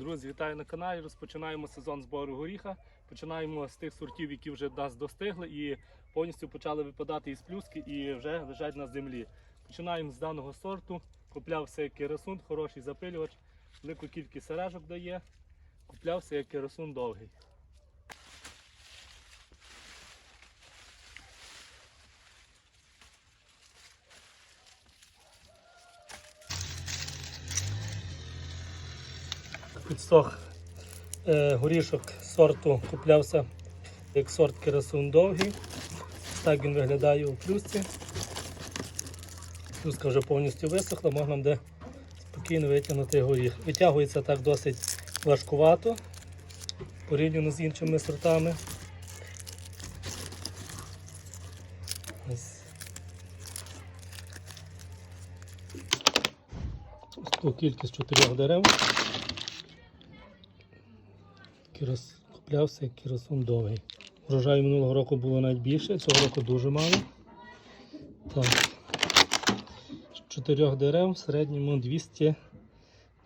Друзі, вітаю на каналі. Розпочинаємо сезон збору горіха. Починаємо з тих сортів, які вже нас достигли і повністю почали випадати із плюски і вже лежать на землі. Починаємо з даного сорту. Куплявся як керасун, хороший запилювач, велику кількість сережок дає. Куплявся як керасун довгий. Підсох е, горішок сорту куплявся як сорт керасун довгий. Так він виглядає у плюсці. Плюска вже повністю висохла, можна буде спокійно витягнути горіх. Витягується так досить важкувато порівняно з іншими сортами. Ось. Ось таку кількість чотирьох дерев. Кірос... Куплявся як кіросун довгий. Врожаю минулого року було навіть більше, цього року дуже мало. Так. З чотирьох дерев в середньому 200,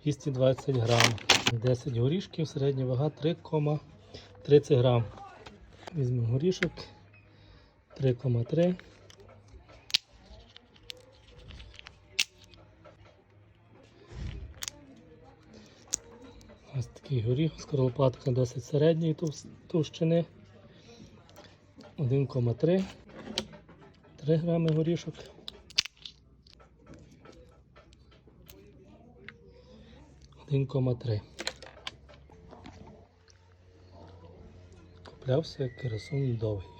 220 грам. 10 горішків, середня вага 3,30 грам. Візьмемо горішок 3,3. Ось такий горіх, скорлопатка досить середньої товщини. 1,3 3 грами горішок. Куплявся як керосун довгий.